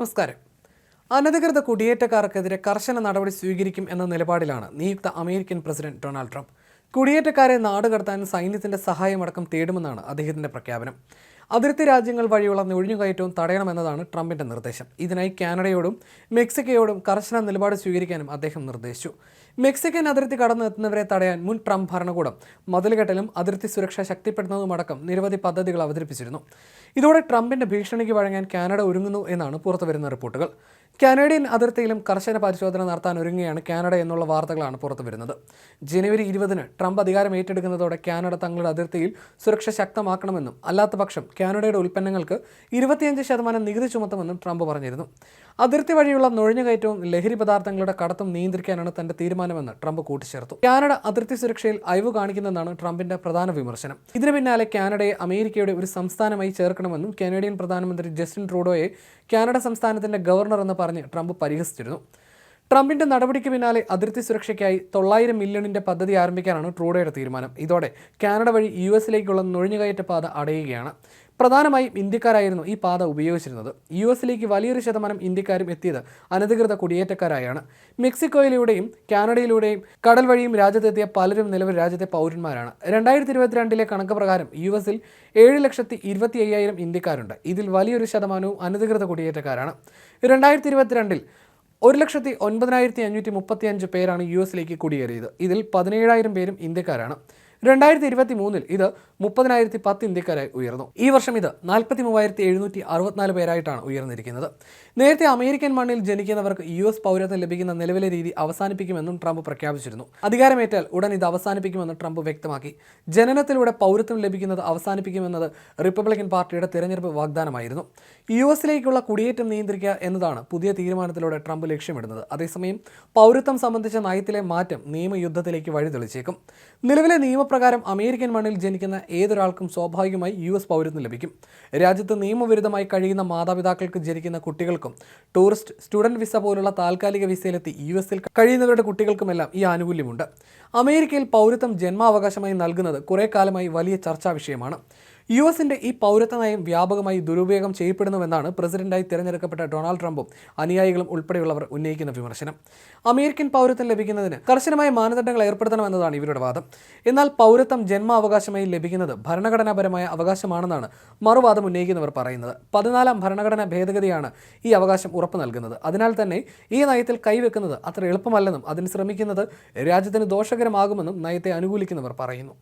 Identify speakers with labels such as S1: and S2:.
S1: നമസ്കാരം. അനധികൃത കുടിയേറ്റക്കാർക്കെതിരെ കർശന നടപടി സ്വീകരിക്കും എന്ന നിലപാടിലാണ് നിയുക്ത അമേരിക്കൻ പ്രസിഡന്റ് ഡൊണാൾഡ് ട്രംപ്. കുടിയേറ്റക്കാരെ നാടുകടത്താൻ സൈന്യത്തിന്റെ സഹായമടക്കം തേടുമെന്നാണ് അദ്ദേഹത്തിന്റെ പ്രഖ്യാപനം. അതിർത്തി രാജ്യങ്ങൾ വഴിയുള്ള നുഴഞ്ഞുകയറ്റവും തടയണമെന്നതാണ് ട്രംപിന്റെ നിർദ്ദേശം. ഇതിനായി കാനഡയോടും മെക്സിക്കയോടും കർശന നിലപാട് സ്വീകരിക്കാനും അദ്ദേഹം നിർദ്ദേശിച്ചു. മെക്സിക്കൻ അതിർത്തി കടന്നെത്തുന്നവരെ തടയാൻ മുൻ ട്രംപ് ഭരണകൂടം മതിലുകെട്ടലും അതിർത്തി സുരക്ഷ ശക്തിപ്പെടുത്തുന്നതുമടക്കം നിരവധി പദ്ധതികൾ അവതരിപ്പിച്ചിരുന്നു. ഇതോടെ ട്രംപിന്റെ ഭീഷണിക്ക് വഴങ്ങാൻ കാനഡ ഒരുങ്ങുന്നു എന്നാണ് പുറത്തുവരുന്ന റിപ്പോർട്ടുകൾ. കാനഡിയൻ അതിർത്തിയിലും കർശന പരിശോധന നടത്താൻ ഒരുങ്ങുകയാണ് കാനഡ എന്നുള്ള വാർത്തകളാണ് പുറത്തുവരുന്നത്. ജനുവരി ഇരുപതിന് ട്രംപ് അധികാരം ഏറ്റെടുക്കുന്നതോടെ കാനഡ തങ്ങളുടെ അതിർത്തിയിൽ സുരക്ഷ ശക്തമാക്കണമെന്നും അല്ലാത്തപക്ഷം കാനഡയുടെ ഉൽപ്പന്നങ്ങൾക്ക് ഇരുപത്തിയഞ്ച് ശതമാനം നികുതി ചുമത്തുമെന്നും ട്രംപ് പറഞ്ഞിരുന്നു. അതിർത്തി വഴിയുള്ള നുഴഞ്ഞുകയറ്റവും ലഹരി പദാർത്ഥങ്ങളുടെ കടത്തും നിയന്ത്രിക്കാനാണ് തന്റെ തീരുമാനമെന്ന് ട്രംപ് കൂട്ടിച്ചേർത്തു. കാനഡ അതിർത്തി സുരക്ഷയിൽ അയവ് കാണിക്കുന്നതാണ് ട്രംപിന്റെ പ്രധാന വിമർശനം. ഇതിനു പിന്നാലെ കാനഡയെ അമേരിക്കയുടെ ഒരു സംസ്ഥാനമായി ചേർക്കണമെന്നും കനേഡിയൻ പ്രധാനമന്ത്രി ജസ്റ്റിൻ ട്രൂഡോയെ കാനഡ സംസ്ഥാനത്തിന്റെ ഗവർണർ എന്ന് പറഞ്ഞ് ട്രംപ് പരിഹസിച്ചിരുന്നു. ട്രംപിന്റെ നടപടിക്ക് പിന്നാലെ അതിർത്തി സുരക്ഷയ്ക്കായി തൊള്ളായിരം മില്യണിന്റെ പദ്ധതി ആരംഭിക്കാനാണ് ട്രൂഡോയുടെ തീരുമാനം. ഇതോടെ കാനഡ വഴി യു എസിലേക്കുള്ള നുഴഞ്ഞുകയറ്റ പാത അടയുകയാണ്. പ്രധാനമായും ഇന്ത്യക്കാരായിരുന്നു ഈ പാത ഉപയോഗിച്ചിരുന്നത്. യു എസിലേക്ക് വലിയൊരു ശതമാനം ഇന്ത്യക്കാരും എത്തിയത് അനധികൃത കുടിയേറ്റക്കാരായാണ്. മെക്സിക്കോയിലൂടെയും കാനഡയിലൂടെയും കടൽ വഴിയും രാജ്യത്തെത്തിയ പലരും നിലവിൽ രാജ്യത്തെ പൗരന്മാരാണ്. രണ്ടായിരത്തി ഇരുപത്തിരണ്ടിലെ കണക്ക് പ്രകാരം യു എസിൽ ഏഴ് ലക്ഷത്തി ഇരുപത്തി അയ്യായിരം ഇന്ത്യക്കാരുണ്ട്. ഇതിൽ വലിയൊരു ശതമാനവും അനധികൃത കുടിയേറ്റക്കാരാണ്. രണ്ടായിരത്തി ഇരുപത്തിരണ്ടിൽ ഒരു ലക്ഷത്തി ഒൻപതിനായിരത്തി അഞ്ഞൂറ്റി മുപ്പത്തി അഞ്ച് പേരാണ് യു എസിലേക്ക് കുടിയേറിയത്. ഇതിൽ പതിനേഴായിരം പേരും ഇന്ത്യക്കാരാണ്. രണ്ടായിരത്തി ഇരുപത്തി മൂന്നിൽ ഇത് മുപ്പതിനായിരത്തി പത്ത് ഇന്ത്യക്കാരായി ഉയർന്നു. ഈ വർഷം ഇത് നാൽപ്പത്തി മൂവായിരത്തി എഴുന്നൂറ്റി അറുപത്തിനാല് പേരായിട്ടാണ് ഉയർന്നിരിക്കുന്നത്. നേരത്തെ അമേരിക്കൻ മണ്ണിൽ ജനിക്കുന്നവർക്ക് യു എസ് പൗരത്വം ലഭിക്കുന്ന നിലവിലെ രീതി അവസാനിപ്പിക്കുമെന്നും ട്രംപ് പ്രഖ്യാപിച്ചിരുന്നു. അധികാരമേറ്റാൽ ഉടൻ ഇത് അവസാനിപ്പിക്കുമെന്ന് ട്രംപ് വ്യക്തമാക്കി. ജനനത്തിലൂടെ പൗരത്വം ലഭിക്കുന്നത് അവസാനിപ്പിക്കുമെന്നത് റിപ്പബ്ലിക്കൻ പാർട്ടിയുടെ തെരഞ്ഞെടുപ്പ് വാഗ്ദാനമായിരുന്നു. യു എസിലേക്കുള്ള കുടിയേറ്റം നിയന്ത്രിക്കുക എന്നതാണ് പുതിയ തീരുമാനത്തിലൂടെ ട്രംപ് ലക്ഷ്യമിടുന്നത്. അതേസമയം പൗരത്വം സംബന്ധിച്ച നയത്തിലെ മാറ്റം നിയമയുദ്ധത്തിലേക്ക് വഴിതെളിച്ചേക്കും. നിലവിലെ നിയമപ്രകാരം അമേരിക്കൻ മണ്ണിൽ ജനിക്കുന്ന ഏതൊരാൾക്കും സ്വാഭാവികമായി യു എസ് പൗരത്വം ലഭിക്കും. രാജ്യത്ത് നിയമവിരുദ്ധമായി കഴിയുന്ന മാതാപിതാക്കൾക്ക് ജനിക്കുന്ന കുട്ടികൾക്കും ടൂറിസ്റ്റ് സ്റ്റുഡന്റ് വിസ പോലുള്ള താൽക്കാലിക വിസയിലെത്തി യു എസിൽ കഴിയുന്നവരുടെ കുട്ടികൾക്കുമെല്ലാം ഈ ആനുകൂല്യമുണ്ട്. അമേരിക്കയിൽ പൗരത്വം ജന്മാവകാശമായി നൽകുന്നത് കുറേ കാലമായി വലിയ ചർച്ചാ വിഷയമാണ്. യു എസിന്റെ ഈ പൗരത്വ നയം വ്യാപകമായി ദുരുപയോഗം ചെയ്യപ്പെടുന്നുവെന്നാണ് പ്രസിഡന്റായി തിരഞ്ഞെടുക്കപ്പെട്ട ഡൊണാൾഡ് ട്രംപും അനുയായികളും ഉൾപ്പെടെയുള്ളവർ ഉന്നയിക്കുന്ന വിമർശനം. അമേരിക്കൻ പൗരത്വം ലഭിക്കുന്നതിന് കർശനമായ മാനദണ്ഡങ്ങൾ ഏർപ്പെടുത്തണമെന്നതാണ് ഇവരുടെ വാദം. എന്നാൽ പൗരത്വം ജന്മാവകാശമായി ലഭിക്കുന്നത് ഭരണഘടനാപരമായ അവകാശമാണെന്നാണ് മറുവാദം ഉന്നയിക്കുന്നവർ പറയുന്നത്. പതിനാലാം ഭരണഘടനാ ഭേദഗതിയാണ് ഈ അവകാശം ഉറപ്പു നൽകുന്നത്. അതിനാൽ തന്നെ ഈ നയത്തിൽ കൈവെക്കുന്നത് അത്ര എളുപ്പമല്ലെന്നും അതിന് ശ്രമിക്കുന്നത് രാജ്യത്തിന് ദോഷകരമാകുമെന്നും നയത്തെ അനുകൂലിക്കുന്നവർ പറയുന്നു.